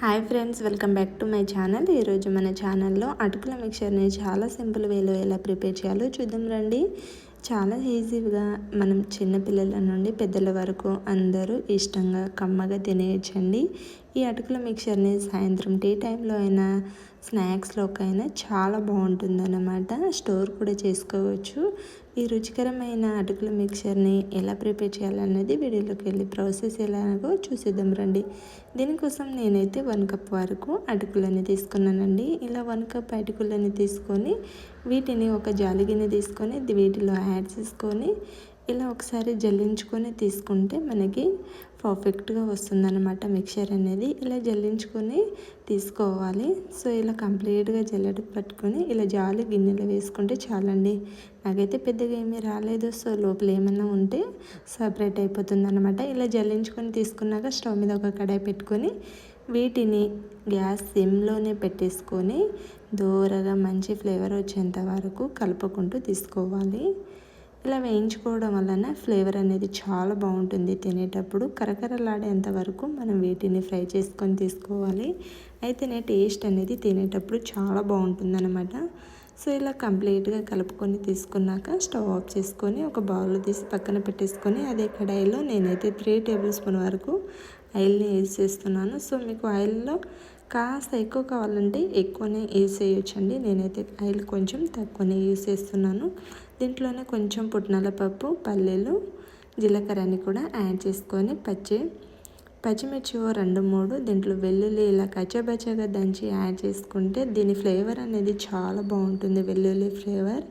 Hi friends welcome back to my channel. ఈరోజు మన ఛానల్లో అటుకుల మిక్చర్ని చాలా సింపుల్ వేలో ఎలా ప్రిపేర్ చేయాలో చూద్దాం రండి. చాలా ఈజీగా మనం చిన్నపిల్లల నుండి పెద్దల వరకు అందరూ ఇష్టంగా కమ్మగా తినేయచ్చండి. ఈ అటుకుల మిక్చర్ని సాయంత్రం టీ టైంలో అయినా స్నాక్స్లోకైనా చాలా బాగుంటుందన్నమాట. స్టోర్ కూడా చేసుకోవచ్చు. ఈ రుచికరమైన అటుకుల మిక్చర్ని ఎలా ప్రిపేర్ చేయాలన్నది వీడియోలోకి వెళ్ళి ప్రాసెస్ ఎలాగో చూసేద్దాం రండి. దీనికోసం నేనైతే వన్ కప్ వరకు అటుకులని తీసుకున్నానండి. ఇలా వన్ కప్ అటుకులని తీసుకొని వీటిని ఒక జాలిగిని తీసుకొని వీటిలో యాడ్ చేసుకొని ఇలా ఒకసారి జల్లించుకొని తీసుకుంటే మనకి పర్ఫెక్ట్గా వస్తుందన్నమాట మిక్చర్ అనేది. ఇలా జల్లించుకొని తీసుకోవాలి. సో ఇలా కంప్లీట్గా జల్లెడ పట్టుకొని ఇలా జాలి గిన్నెలో వేసుకుంటే చాలండి. నాకైతే పెద్దగా ఏమీ రాలేదు. సో లోపల ఏమైనా ఉంటే సపరేట్ అయిపోతుందన్నమాట. ఇలా జల్లించుకొని తీసుకున్నాక స్టవ్ మీద ఒక కడాయి పెట్టుకొని వీటిని గ్యాస్ సిమ్లోనే పెట్టేసుకొని దూరగా మంచి ఫ్లేవర్ వచ్చేంత వరకు కలుపుకుంటూ తీసుకోవాలి. ఇలా వేయించుకోవడం వలన ఫ్లేవర్ అనేది చాలా బాగుంటుంది తినేటప్పుడు. కరకరలాడేంత వరకు మనం వీటిని ఫ్రై చేసుకొని తీసుకోవాలి. అయితేనే టేస్ట్ అనేది తినేటప్పుడు చాలా బాగుంటుందన్నమాట. సో ఇలా కంప్లీట్గా కలుపుకొని తీసుకున్నాక స్టవ్ ఆఫ్ చేసుకొని ఒక బౌల్ తీసి పక్కన పెట్టేసుకొని అదే కడాయిలో నేనైతే త్రీ టేబుల్ స్పూన్ వరకు ఆయిల్ని యూజ్ చేస్తున్నాను. సో మీకు ఆయిల్లో కాస్త ఎక్కువ కావాలంటే ఎక్కువనే యూజ్ చేయొచ్చండి. నేనైతే ఆయిల్ కొంచెం తక్కువనే యూజ్ చేస్తున్నాను. దీంట్లోనే కొంచెం పుట్నాల పప్పు పల్లీలు జీలకర్రని కూడా యాడ్ చేసుకొని పచ్చి పచ్చిమిర్చి రెండు మూడు దీంట్లో వెల్లుల్లి ఇలా కచ్చబచ్చగా దంచి యాడ్ చేసుకుంటే దీని ఫ్లేవర్ అనేది చాలా బాగుంటుంది వెల్లుల్లి ఫ్లేవర్.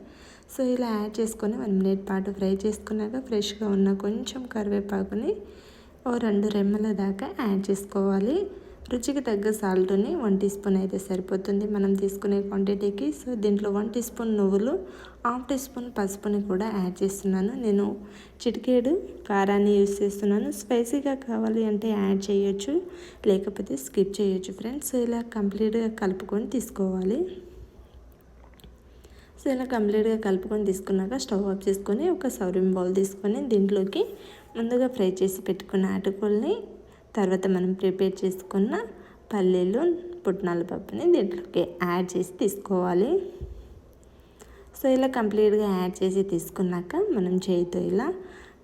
సో ఇలా యాడ్ చేసుకొని వన్ మినిట్ పాటు ఫ్రై చేసుకున్నాక ఫ్రెష్గా ఉన్న కొంచెం కరివేపాకుని ఓ రెండు రెమ్మల దాకా యాడ్ చేసుకోవాలి. రుచికి తగ్గ సాల్ట్ని వన్ టీ స్పూన్ అయితే సరిపోతుంది. మనం తీసుకునే క్వాంటిటీకి సో దీంట్లో వన్ టీ స్పూన్ నువ్వులు హాఫ్ టీ స్పూన్ పసుపుని కూడా యాడ్ చేస్తున్నాను. నేను చిటికేడు కారాన్ని యూస్ చేస్తున్నాను. స్పైసీగా కావాలి అంటే యాడ్ చేయొచ్చు లేకపోతే స్కిప్ చేయొచ్చు ఫ్రెండ్స్. సో ఇలా కంప్లీట్గా కలుపుకొని తీసుకోవాలి. సో ఇలా కంప్లీట్గా కలుపుకొని తీసుకున్నాక స్టవ్ ఆఫ్ చేసుకొని ఒక సౌర్యం బౌల్ తీసుకొని దీంట్లోకి ముందుగా ఫ్రై చేసి పెట్టుకున్న అటుకుల్ని తర్వాత మనం ప్రిపేర్ చేసుకున్న పల్లీలు పుట్నాల పప్పుని దీంట్లోకి యాడ్ చేసి తీసుకోవాలి. సో ఇలా కంప్లీట్గా యాడ్ చేసి తీసుకున్నాక మనం చేయితో ఇలా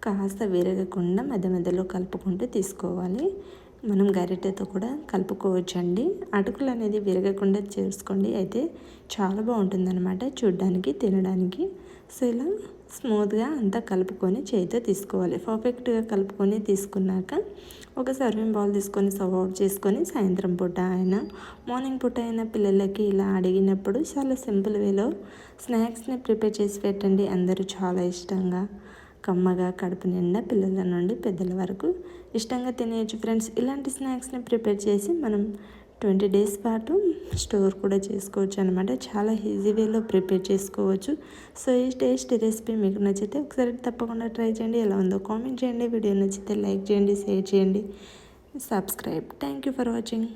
కాస్త విరగకుండా మధ్య మధ్యలో కలుపుకుంటూ తీసుకోవాలి. మనం గరిటెతో కూడా కలుపుకోవచ్చండి. అటుకులు అనేది విరగకుండా చేసుకోండి. అయితే చాలా బాగుంటుందన్నమాట చూడ్డానికి తినడానికి. సో ఇలా స్మూత్గా అంతా కలుపుకొని చేయితో తీసుకోవాలి. పర్ఫెక్ట్గా కలుపుకొని తీసుకున్నాక ఒక సర్వింగ్ బౌల్ తీసుకొని సర్వ్ అవుట్ చేసుకొని సాయంత్రం పూట అయినా మార్నింగ్ పూట అయినా పిల్లలకి ఇలా అడిగినప్పుడు చాలా సింపుల్ వేలో స్నాక్స్ని ప్రిపేర్ చేసి పెట్టండి. అందరూ చాలా ఇష్టంగా కమ్మగా కడుపు నిండా పిల్లల నుండి పెద్దల వరకు ఇష్టంగా తినేయచ్చు ఫ్రెండ్స్. ఇలాంటి స్నాక్స్ని ప్రిపేర్ చేసి మనం ట్వంటీ డేస్ పాటు స్టోర్ కూడా చేసుకోవచ్చు అనమాట చాలా ఈజీ వేలో ప్రిపేర్ చేసుకోవచ్చు. సో ఈ టేస్ట్ రెసిపీ మీకు నచ్చితే ఒకసారి తప్పకుండా ట్రై చేయండి. ఎలా ఉందో కామెంట్ చేయండి. వీడియో నచ్చితే లైక్ చేయండి షేర్ చేయండి. Subscribe. Thank you for watching.